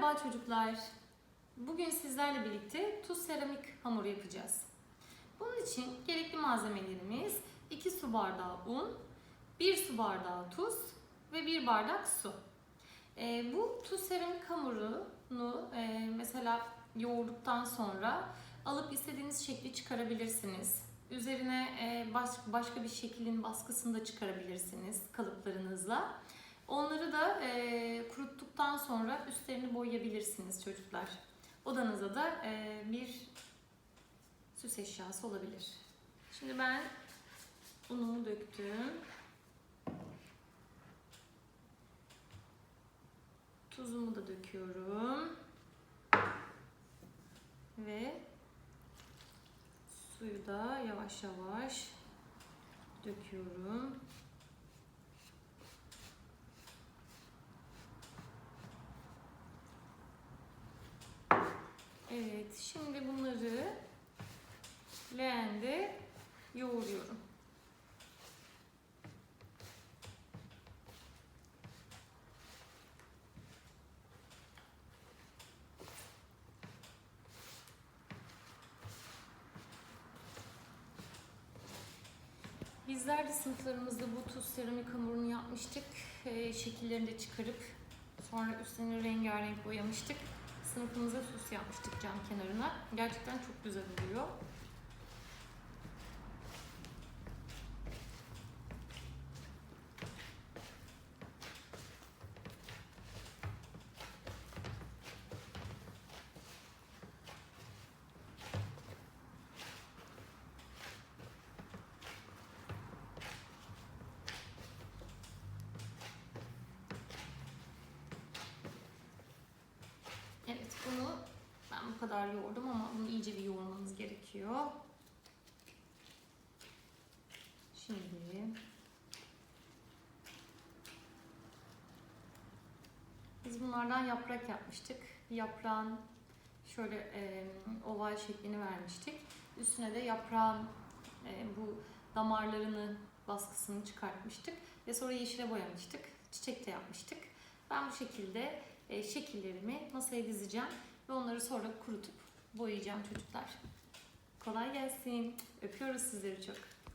Merhaba çocuklar. Bugün sizlerle birlikte tuz seramik hamuru yapacağız. Bunun için gerekli malzemelerimiz 2 su bardağı un, 1 su bardağı tuz ve 1 bardak su. Ee, bu tuz seramik hamurunu e, mesela yoğurduktan sonra alıp istediğiniz şekli çıkarabilirsiniz. Üzerine e, baş- başka bir şeklin baskısını da çıkarabilirsiniz kalıplarınızla. Onları da e, kuruttuktan sonra üstlerini boyayabilirsiniz çocuklar. Odanıza da e, bir süs eşyası olabilir. Şimdi ben unumu döktüm. Tuzumu da döküyorum. Ve suyu da yavaş yavaş döküyorum. Şimdi bunları leğende yoğuruyorum. Bizler de sınıflarımızda bu tuz seramik hamurunu yapmıştık. Ee, şekillerini de çıkarıp sonra üstlerini rengarenk boyamıştık. Sınıfımıza süs yapmıştık cam kenarına. Gerçekten çok güzel oluyor. Evet bunu ben bu kadar yoğurdum ama bunu iyice bir yoğurmamız gerekiyor. Şimdi biz bunlardan yaprak yapmıştık. Yaprağın şöyle e, oval şeklini vermiştik. Üstüne de yaprağın e, bu damarlarını baskısını çıkartmıştık ve sonra yeşile boyamıştık. Çiçek de yapmıştık. Ben bu şekilde e, şekillerimi masaya dizeceğim ve onları sonra kurutup boyayacağım çocuklar. Kolay gelsin. Öpüyoruz sizleri çok.